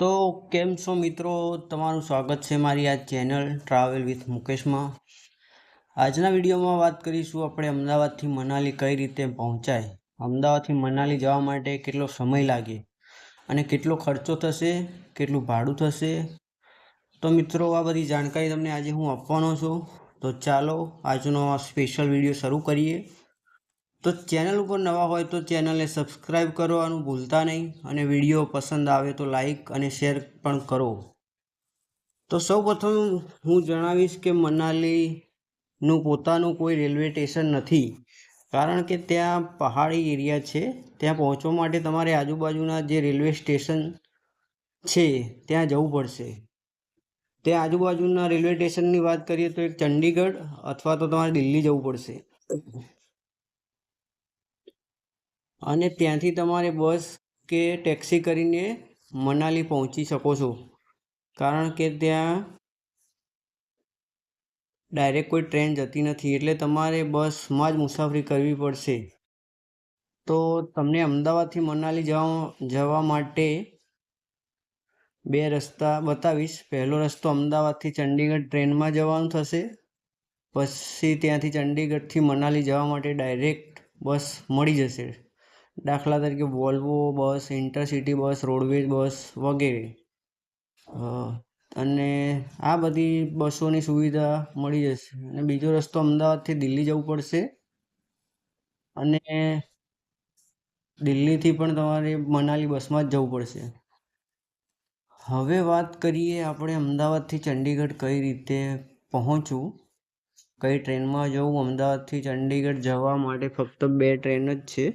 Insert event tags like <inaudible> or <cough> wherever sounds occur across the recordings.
તો કેમ છો મિત્રો? તમારું સ્વાગત છે મારી આ ચેનલ ટ્રાવેલ વિથ મુકેશમાં. આજના વિડીયોમાં વાત કરીશું આપણે અમદાવાદથી મનાલી કઈ રીતે પહોંચાય. અમદાવાદથી મનાલી જવા માટે કેટલો સમય લાગે અને કેટલો ખર્ચો થશે, કેટલું ભાડું થશે? તો મિત્રો, આ બધી જાણકારી તમને આજે હું આપવાનો છું. તો ચાલો, આજનો આ સ્પેશિયલ વીડિયો શરૂ કરીએ. તો ચેનલ ઉપર નવા હોય તો ચેનલને સબસ્ક્રાઈબ કરવાનું ભૂલતા નહીં અને વીડિયો પસંદ આવે તો લાઈક અને શેર પણ કરો. તો સૌ પ્રથમ હું જણાવીશ કે મનાલીનું પોતાનું કોઈ રેલવે સ્ટેશન નથી, કારણ કે ત્યાં પહાડી એરિયા છે. ત્યાં પહોંચવા માટે તમારે આજુબાજુના જે રેલવે સ્ટેશન છે, ત્યાં જવું પડશે. ત્યાં આજુબાજુના રેલવે સ્ટેશનની વાત કરીએ તો એક ચંડીગઢ અથવા તો તમારે દિલ્હી જવું પડશે. અને ત્યાંથી તમારે બસ કે ટેક્સી કરીને મનાલી પહોંચી શકો છો. કારણ કે ત્યાં ડાયરેક્ટ કોઈ ટ્રેન જતી નથી, એટલે તમારે બસમાં જ મુસાફરી કરવી પડશે. તો તમને અમદાવાદથી મનાલી જવા જવા માટે બે રસ્તા બતાવીશ. પહેલો રસ્તો અમદાવાદથી ચંડીગઢ ટ્રેનમાં જવાનું થશે. પછી ત્યાંથી ચંડીગઢથી મનાલી જવા માટે ડાયરેક્ટ બસ મળી જશે. દાખલા તરીકે Volvo bus intercity bus roadways bus વગેરે. અને આ બધી બસોની સુવિધા મળી જશે. અને બીજો રસ્તો અમદાવાદથી દિલ્હી જવું પડશે. અને દિલ્હીથી પણ તમારે મનાલી બસમાં જ જવું પડશે. હવે વાત કરીએ આપણે અમદાવાદથી ચંડીગઢ કઈ રીતે પહોંચવું. કઈ ટ્રેનમાં જવું? અમદાવાદથી ચંડીગઢ જવા માટે ફક્ત બે ટ્રેન જ છે.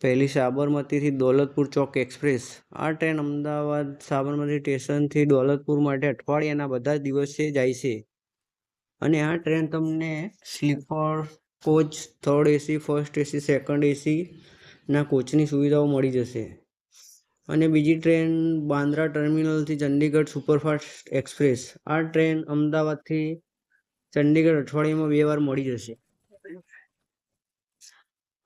પહેલી સાબરમતીથી દોલતપુર ચોક એક્સપ્રેસ. આ ટ્રેન અમદાવાદ સાબરમતી સ્ટેશનથી દોલતપુર માટે અઠવાડિયાના બધા જ દિવસે જાય છે. અને આ ટ્રેન તમને sleeper, coach, third AC, first AC, second એસીના કોચની સુવિધાઓ મળી જશે. અને બીજી ટ્રેન બાંદ્રા ટર્મિનલથી ચંડીગઢ સુપરફાસ્ટ એક્સપ્રેસ. આ ટ્રેન અમદાવાદથી ચંડીગઢ અઠવાડિયામાં બે વાર મળી જશે.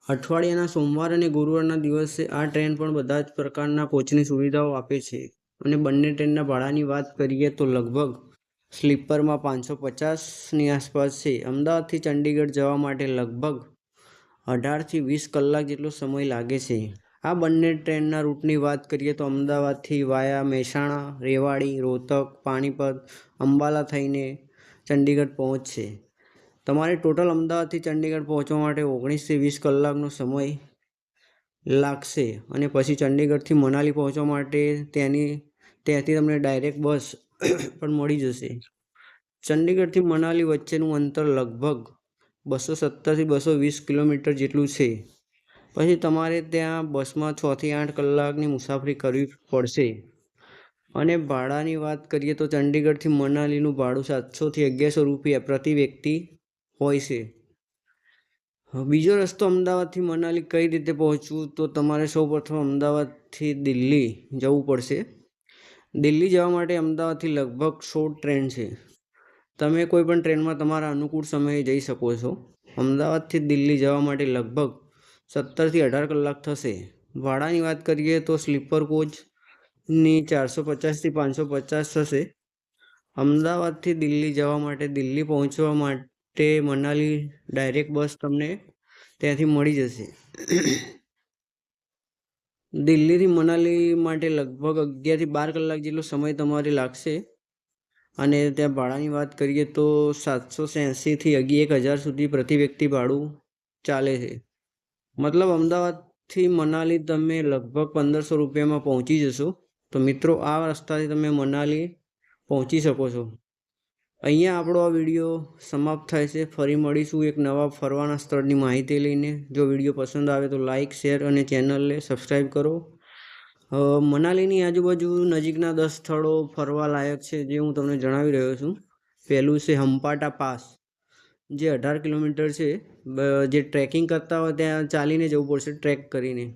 અઠવાડિયાના સોમવાર અને ગુરુવારના દિવસે આ ટ્રેન પણ બધા જ પ્રકારના કોચની સુવિધાઓ આપે છે. અને બંને ટ્રેનના ભાડાની વાત કરીએ તો લગભગ સ્લીપરમાં પાંચસો પચાસની આસપાસ છે. અમદાવાદથી ચંડીગઢ જવા માટે લગભગ અઢારથી વીસ કલાક જેટલો સમય લાગે છે. આ બંને ટ્રેનના રૂટની વાત કરીએ તો અમદાવાદથી વાયા મહેસાણા, રેવાડી, રોહતક, પાણીપત, અંબાલા થઈને ચંડીગઢ પહોંચશે. તમારે ટોટલ અમદાવાદથી ચંડીગઢ પહોંચવા માટે ઓગણીસથી વીસ કલાકનો સમય લાગશે અને પછી ચંડીગઢથી મનાલી પહોંચવા માટે ત્યાંની ત્યાંથી તમને ડાયરેક્ટ બસ <coughs> પણ મળી જશે. ચંડીગઢથી મનાલી વચ્ચેનું અંતર લગભગ બસો સત્તરથી બસો વીસ કિલોમીટર જેટલું છે. પછી તમારે ત્યાં બસમાં છથી આઠ કલાકની મુસાફરી કરવી પડશે. અને ભાડાની વાત કરીએ તો ચંડીગઢથી મનાલીનું ભાડું સાતસોથી અગિયારસો રૂપિયા પ્રતિ વ્યક્તિ હોય છે. બીજો રસ્તો અમદાવાદથી મનાલી કઈ રીતે પહોંચવું તો તમારે સૌપ્રથમ અમદાવાદથી દિલ્હી જવું પડશે. દિલ્હી જવા માટે અમદાવાદથી લગભગ સો ટ્રેન છે. તમે કોઈ પણ ટ્રેનમાં તમારા અનુકૂળ સમયે જઈ શકો છો. અમદાવાદથી દિલ્હી જવા માટે લગભગ સત્તરથી અઢાર કલાક થશે. ભાડાની વાત કરીએ તો સ્લીપર કોચની ચારસો પચાસથી પાંચસો પચાસ થશે. અમદાવાદથી દિલ્હી જવા માટે, દિલ્હી પહોંચવા માટે મનાલી ડાયરેક્ટ બસ તમને ત્યાંથી મળી જશે. દિલ્હીથી મનાલી માટે લગભગ અગિયારથી બાર કલાક જેટલો સમય તમારે લાગશે. અને ત્યાં ભાડાની વાત કરીએ તો સાતસો એંસીથી અગી એક હજાર સુધી પ્રતિ વ્યક્તિ ભાડું ચાલે છે. મતલબ અમદાવાદથી મનાલી તમે લગભગ પંદરસો રૂપિયામાં પહોંચી જશો. તો મિત્રો, આ રસ્તાથી તમે મનાલી પહોંચી શકો છો. અહીંયા આપણો આ વીડિયો સમાપ્ત થાય છે. ફરી મળીશું એક નવા ફરવાના સ્થળની માહિતી લઈને. જો વીડિયો પસંદ આવે તો લાઇક શેર અને ચેનલને સબસ્ક્રાઈબ કરો. મનાલીની આજુબાજુ નજીકના દસ સ્થળો ફરવા લાયક છે જે હું તમને જણાવી રહ્યો છું. પહેલું છે હંપાટા પાસ, જે અઢાર કિલોમીટર છે. જે ટ્રેકિંગ કરતા હોય ત્યાં ચાલીને જવું પડશે ટ્રેક કરીને.